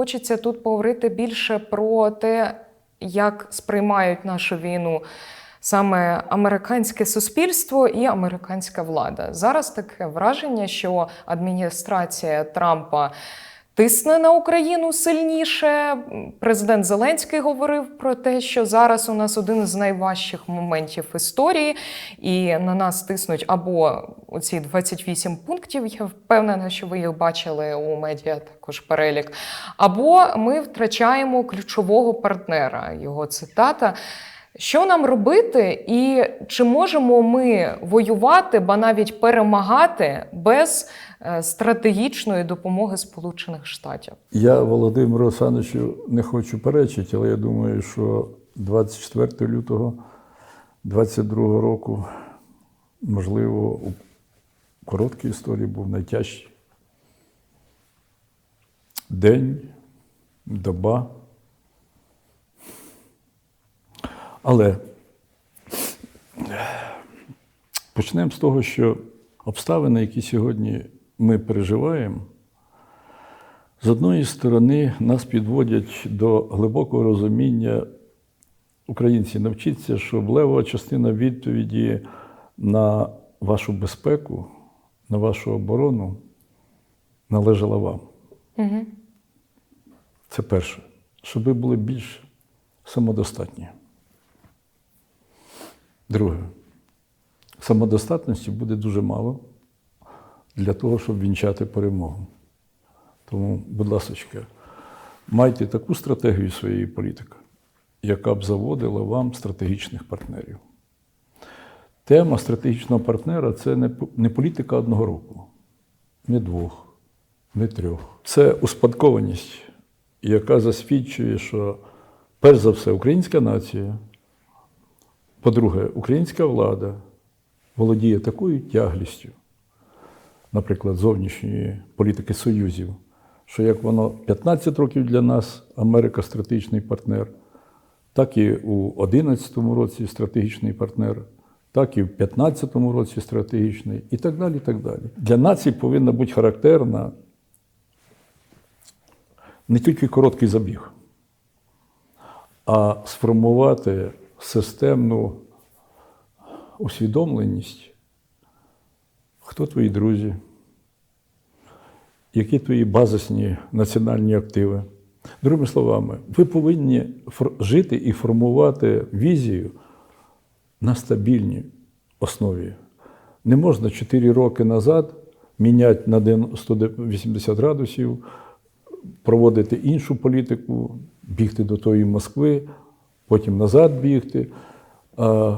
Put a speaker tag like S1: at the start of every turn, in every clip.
S1: хочеться тут поговорити більше про те, як сприймають нашу війну саме американське суспільство і американська влада. Зараз таке враження, що адміністрація Трампа. Тисне на Україну сильніше. Президент Зеленський говорив про те, що зараз у нас один з найважчих моментів історії, і на нас тиснуть або оці 28 пунктів. Я впевнена, що ви їх бачили у медіа також перелік. Або ми втрачаємо ключового партнера. Його цитата. Що нам робити, і чи можемо ми воювати, ба навіть перемагати без е, стратегічної допомоги Сполучених Штатів?
S2: Я Володимиру Олександровичу не хочу перечити, але я думаю, що 24 лютого 22 року, можливо, у короткій історії був найтяжчий день, доба. Але почнемо з того, що обставини, які сьогодні ми переживаємо, з одної сторони нас підводять до глибокого розуміння українці, навчіться, що лева частина відповіді на вашу безпеку, на вашу оборону належала вам.
S1: Угу.
S2: Це перше, щоб ви були більш самодостатні. Друге, самодостатності буде дуже мало для того, щоб вінчати перемогу. Тому, будь ласка, майте таку стратегію своєї політики, яка б заводила вам стратегічних партнерів. Тема стратегічного партнера це не, політика одного року, не двох, не трьох. Це успадкованість, яка засвідчує, що перш за все українська нація. По-друге, українська влада володіє такою тяглістю, наприклад, зовнішньої політики союзів, що як воно 15 років для нас, Америка стратегічний партнер, так і у 2011 році стратегічний партнер, так і в 2015 році стратегічний, і так далі. і так далі. Для нації повинна бути характерна не тільки короткий забіг, а сформувати системну усвідомленість, хто твої друзі, які твої базисні національні активи. Другими словами, ви повинні жити і формувати візію на стабільній основі. Не можна 4 роки назад міняти на 180 градусів, проводити іншу політику, бігти до тої Москви, потім назад бігти. А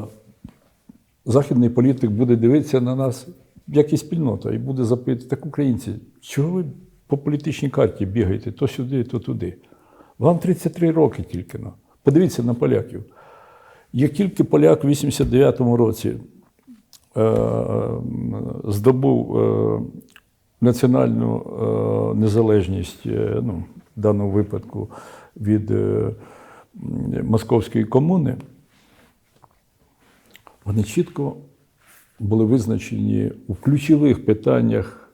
S2: західний політик буде дивитися на нас як і спільнота, і буде запитати, так українці, чого ви по політичній карті бігаєте то сюди, то туди? Вам 33 роки тільки. Ну. Подивіться на поляків. Як тільки поляк в 89-му році е, здобув е, національну е, незалежність, е, ну, в даному випадку від е, Московської комуни, вони чітко були визначені у ключових питаннях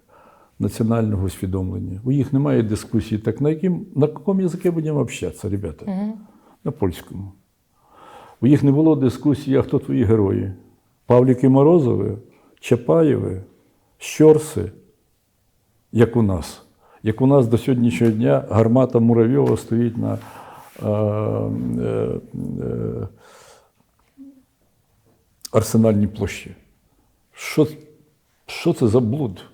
S2: національного усвідомлення. У їх немає дискусії, так на яким, на якому язикі будемо общатися, ребята?
S1: Угу.
S2: На польському. У їх не було дискусії, а хто твої герої? Павліки Морозови, Чапаєви, Щорси, як у нас. Як у нас до сьогоднішнього дня гармата Муравйова стоїть на е, е, е, арсенальній площі. Що, що це за блуд?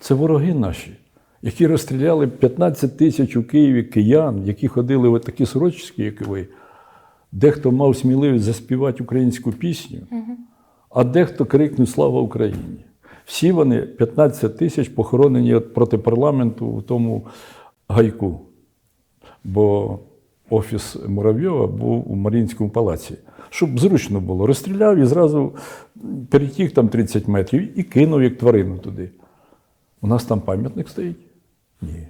S2: Це вороги наші, які розстріляли 15 тисяч у Києві киян, які ходили в такі сорочки, як ви. Дехто мав сміливість заспівати українську пісню, а дехто крикнув Слава Україні! Всі вони 15 тисяч похоронені проти парламенту в тому гайку. Бо офіс Муравйова був у Маріїнському палаці. Щоб зручно було, розстріляв і зразу перетіг там 30 метрів і кинув як тварину туди. У нас там пам'ятник стоїть? Ні.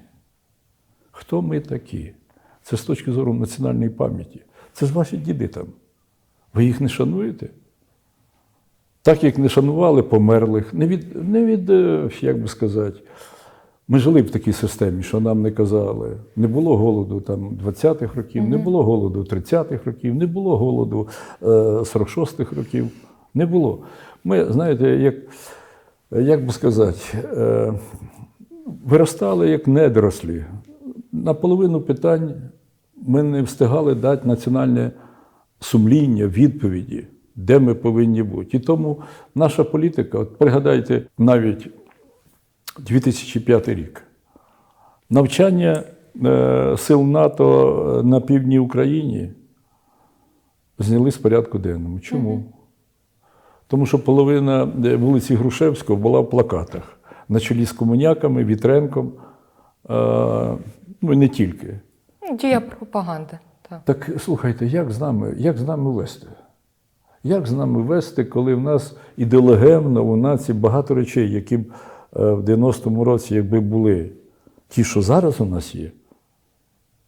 S2: Хто ми такі? Це з точки зору національної пам'яті. Це ж ваші діди там. Ви їх не шануєте? Так як не шанували померлих, не від, не від е, як би сказати, Ми жили в такій системі, що нам не казали. Не було голоду там 20-х років, не було голоду 30-х років, не було голоду е, 46-х років. Не було. Ми, знаєте, як, як би сказати, е, виростали як недорослі. На половину питань ми не встигали дати національне сумління, відповіді, де ми повинні бути. І тому наша політика, от пригадайте навіть 2005 рік. Навчання е, сил НАТО на півдні Україні зняли з порядку денному. Чому? Тому що половина е, вулиці Грушевського була в плакатах на чолі з комуняками, Вітренком, е, ну і не тільки.
S1: Ну, Дія пропаганди. Так.
S2: Так слухайте, як з нами, як з нами вести? Як з нами вести, коли в нас ідеологемно у нації багато речей, е, в 90-му році, якби були ті, що зараз у нас є,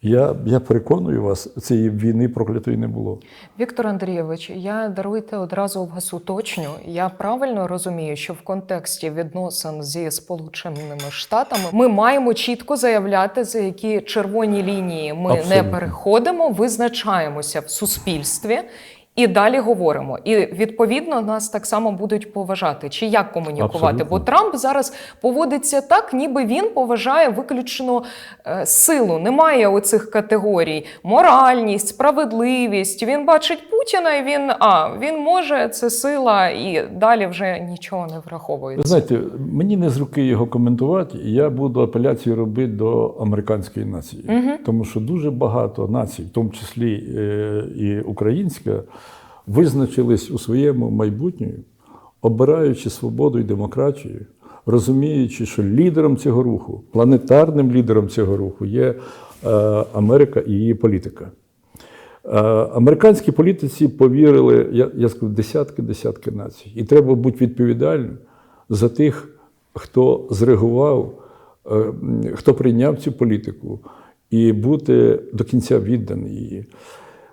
S2: я, я переконую вас, цієї війни проклятої не було.
S1: Віктор Андрійович, я даруйте одразу вас уточню. Я правильно розумію, що в контексті відносин зі Сполученими Штатами ми маємо чітко заявляти, за які червоні лінії ми не переходимо, визначаємося в суспільстві. І далі говоримо. І відповідно нас так само будуть поважати. Чи як комунікувати?
S2: Абсолютно.
S1: Бо Трамп зараз поводиться так, ніби він поважає виключно е, силу. Немає оцих категорій: моральність, справедливість. Він бачить Путіна, і він а він може, це сила, і далі вже нічого не
S2: Ви
S1: враховується.
S2: знаєте, мені не з руки його коментувати, я буду апеляцію робити до американської нації. Тому що дуже багато націй, в тому числі е, і українська, визначились у своєму майбутньому, обираючи свободу і демократію, розуміючи, що лідером цього руху, планетарним лідером цього руху є е, Америка і її політика. Е, Американські політиці повірили, я, я скажу, десятки-десятки націй. І треба бути відповідальним за тих, хто зреагував, е, хто прийняв цю політику, і бути до кінця відданий її.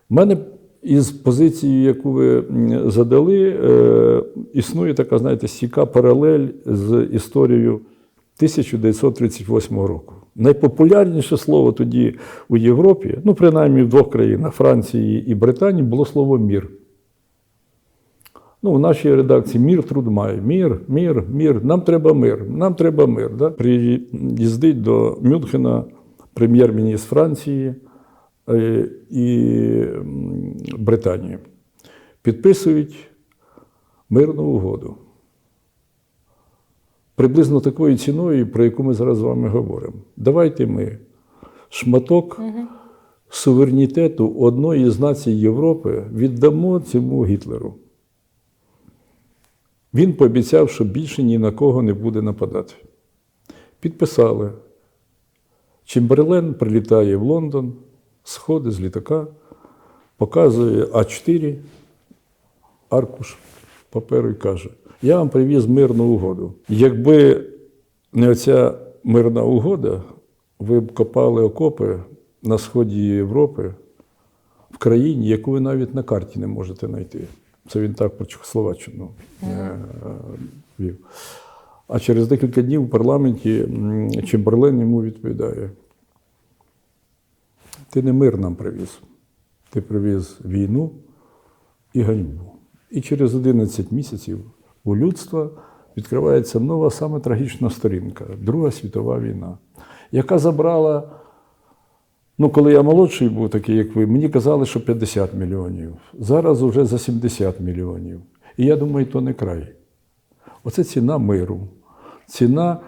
S2: У мене із позицією, яку ви задали, е, існує така, знаєте, стійка паралель з історією 1938 року. Найпопулярніше слово тоді у Європі, ну принаймні в двох країнах Франції і Британії, було слово мір. Ну, в нашій редакції мір труд має. Мір, мір, мір. Нам треба мир. Нам треба мир. Да? Приїздить до Мюнхена прем'єр-міністр Франції і м, Британії. Підписують мирну угоду. Приблизно такою ціною, про яку ми зараз з вами говоримо. Давайте ми шматок суверенітету одної з націй Європи віддамо цьому Гітлеру. Він пообіцяв, що більше ні на кого не буде нападати. Підписали. Чемберлен прилітає в Лондон, сходить з літака, показує А4, аркуш паперу і каже: Я вам привіз мирну угоду. Якби не оця мирна угода, ви б копали окопи на сході Європи в країні, яку ви навіть на карті не можете знайти. Це він так про Чехословаччину е, вів. А через декілька днів у парламенті Чемберлен йому відповідає: Ти не мир нам привіз, ти привіз війну і ганьбу. І через 11 місяців у людства відкривається нова, саме трагічна сторінка Друга світова війна, яка забрала. Ну, коли я молодший був, такий, як ви, мені казали, що 50 мільйонів. Зараз вже за 70 мільйонів. І я думаю, то не край. Оце ціна миру, ціна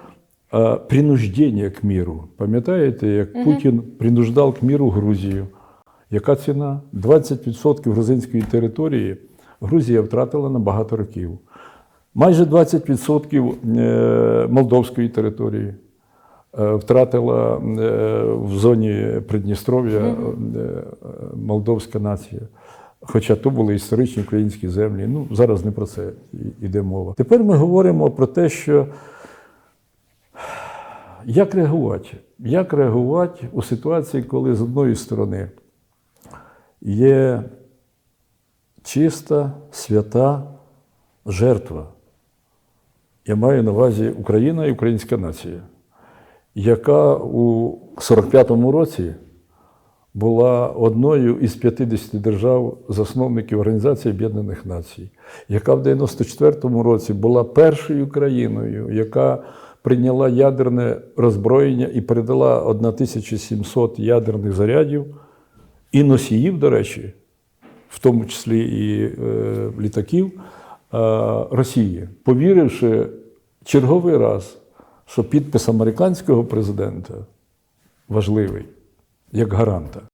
S2: принуждення к миру. Пам'ятаєте, як Путін принуждав к миру Грузію? Яка ціна? 20% грузинської території Грузія втратила на багато років. Майже 20% е, молдовської території е, втратила е, в зоні Придністров'я молдовська нація. Хоча то були історичні українські землі. Ну, зараз не про це йде мова. Тепер ми говоримо про те, що як реагувати? Як реагувати у ситуації, коли з одної сторони є чиста, свята жертва. Я маю на увазі Україна і українська нація. яка у 45-му році була одною із 50 держав засновників Організації Об'єднаних Націй, яка в 94-му році була першою країною, яка прийняла ядерне роззброєння і передала 1700 ядерних зарядів і носіїв, до речі, в тому числі і е, літаків е, Росії, повіривши черговий раз, що підпис американського президента важливий як гаранта.